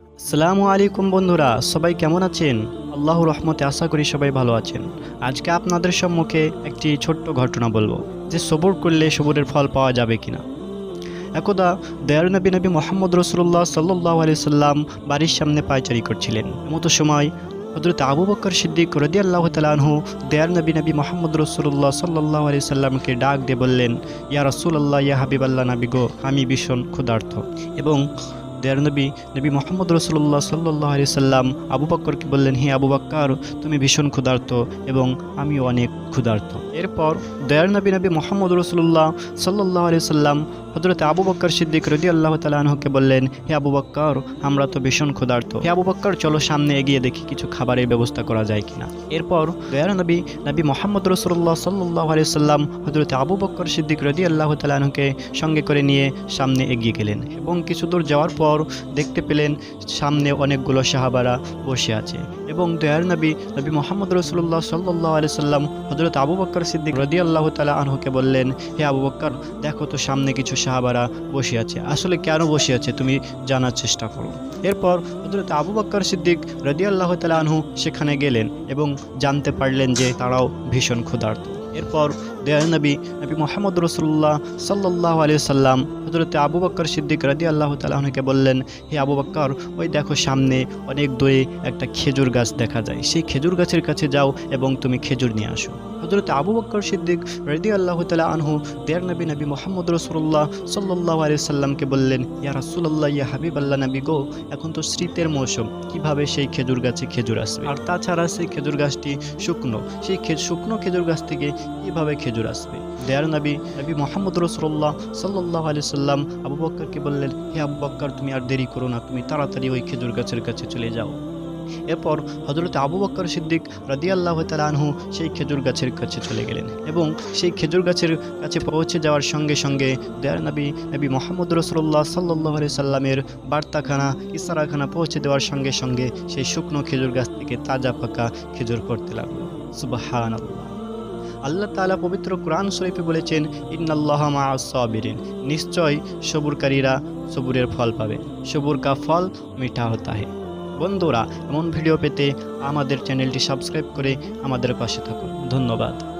আসসালামু আলাইকুম বন্ধুরা, সবাই কেমন আছেন? আল্লাহ রহমতে আশা করি সবাই ভালো আছেন। আজকে আপনাদের সম্মুখে একটি ছোট্ট ঘটনা বলব, যে সবর করলে সবরের ফল পাওয়া যাবে কিনা। একদা দয়ার নবী নবী মোহাম্মদ রসুল্লাহ সাল্লাহ আলি সাল্লাম বাড়ির সামনে পায়চারি করছিলেন। এমতো সময় হজরত আবু বকর সিদ্দিক রদি আল্লাহ তালাহু দয়ার নবী নবী মোহাম্মদ রসুল্লাহ সাল্লাহ আলি সাল্লামকে ডাক দিয়ে বললেন, ইয়া রসুল্লাহ ইয়া হাবিব আল্লাহ নবী গো, আমি ভীষণ ক্ষুধার্থ এবং দেয়ার নবী নবী মোহাম্মদ রসুল্লাহ সাল্লাহ আলি সাল্লাম আবু বাক্করকে বললেন, হে আবু বাক্কর, তুমি ভীষণ ক্ষুধার্ত এবং আমিও অনেক ক্ষুধার্ত। এরপর দয়ার নবী নবী মোহাম্মদ রসুল্লাহ সাল্লাহ আলি সাল্লাম হজরত আবু বক্কর সিদ্দিক রদি আল্লাহ তালাহকে বললেন, হে আবু বক্কর, আমরা তো ভীষণ ক্ষুধার্ত। হে আবু বক্কর, চলো সামনে এগিয়ে দেখি কিছু খাবারের ব্যবস্থা করা যায় কিনা। এরপর দয়ার নবী নবী মোহাম্মদ রসুল্লাহ সাল্লাহ আলি সাল্লাম হজরত আবু বক্কর সিদ্দিক রদি আল্লাহ তালাহকে সঙ্গে করে নিয়ে সামনে এগিয়ে গেলেন এবং কিছু দূর যাওয়ার পর দেখতে পেলেন সামনে অনেকগুলো সাহাবারা বসে আছে। এবং দয়ার নবী নবী মোহাম্মদ রসুল্লাহ সাল্লাহ আলি সাল্লাম হজরত আবু বক্কর সিদ্দিক রদি আল্লাহ তালা আনহুকে বললেন, হে আবু বক্কর দেখো তো সামনে কিছু সাহাবারা বসে আছে। আসলে কেন বসে আছে তুমি জানার চেষ্টা করো। এরপর হজরত আবু বক্কর সিদ্দিক রদি আল্লাহ তালা আনহু সেখানে গেলেন এবং জানতে পারলেন যে তারাও ভীষণ ক্ষুধার্ত। এরপর দয়াল নবী মোহাম্মদ রসুল্লাহ সাল্লাহ আলি সাল্লাম আবু বক্কর সিদ্দিক রাদি আল্লাহ তালাহকে বললেন, হে আবু বক্কর ওই দেখো সামনে অনেক দূরে একটা খেজুর গাছ দেখা যায়। সেই খেজুর গাছের কাছে যাও এবং তুমি খেজুর নিয়ে আসো। হজরত আবু বক্কর সিদ্দিক রদি আল্লাহ তালা আনহু দেয়ার নবী নবী মোহাম্মদ রসুল্লাহ সাল্লাহ আলি সাল্লামকে বললেন, ইয়া রাসুল্লাহ ইয়া হাবিব আল্লাহ নবী গো, এখন তো শীতের মৌসুম, কীভাবে সেই খেজুর গাছে খেজুর আসবে? আর তাছাড়া সেই খেজুর গাছটি শুকনো। সেই শুকনো খেজুর গাছ থেকে কীভাবে খেজুর আসবে। দেয়ার নবী নবী মোহাম্মদ রসুল্লাহ সাল্লাহ আলি সাল্লাম আবু বক্করকে বললেন, হে আবু বক্কর, তুমি আর দেরি করো না, তুমি তাড়াতাড়ি ওই খেজুর গাছের কাছে চলে যাও। এরপর হজরত আবু বক্কর সিদ্দিক রাদিয়াল্লাহ তালানহু সেই খেজুর গাছের কাছে চলে গেলেন এবং সেই খেজুর গাছের কাছে পৌঁছে যাওয়ার সঙ্গে সঙ্গে দেয়ার নবী নবী মোহাম্মদ রসুল্লাহ সাল্লাহ আলি সাল্লামের বার্তাখানা ইসারাখানা পৌঁছে দেওয়ার সঙ্গে সঙ্গে সেই শুকনো খেজুর গাছ থেকে তাজা পাকা খেজুর করতে লাগল। সুবাহান আল্লাহ তালা পবিত্র কোরআন শরীফে বলেছেন, ইন্নাল্লাহ মা নিশ্চয় সবুরকারীরা সবুরের ফল পাবে। সবুর কা ফল মিঠা হতা হে। বন্ধুরা, এমন ভিডিও পেতে আমাদের চ্যানেলটি সাবস্ক্রাইব করে আমাদের পাশে থাকুন। ধন্যবাদ।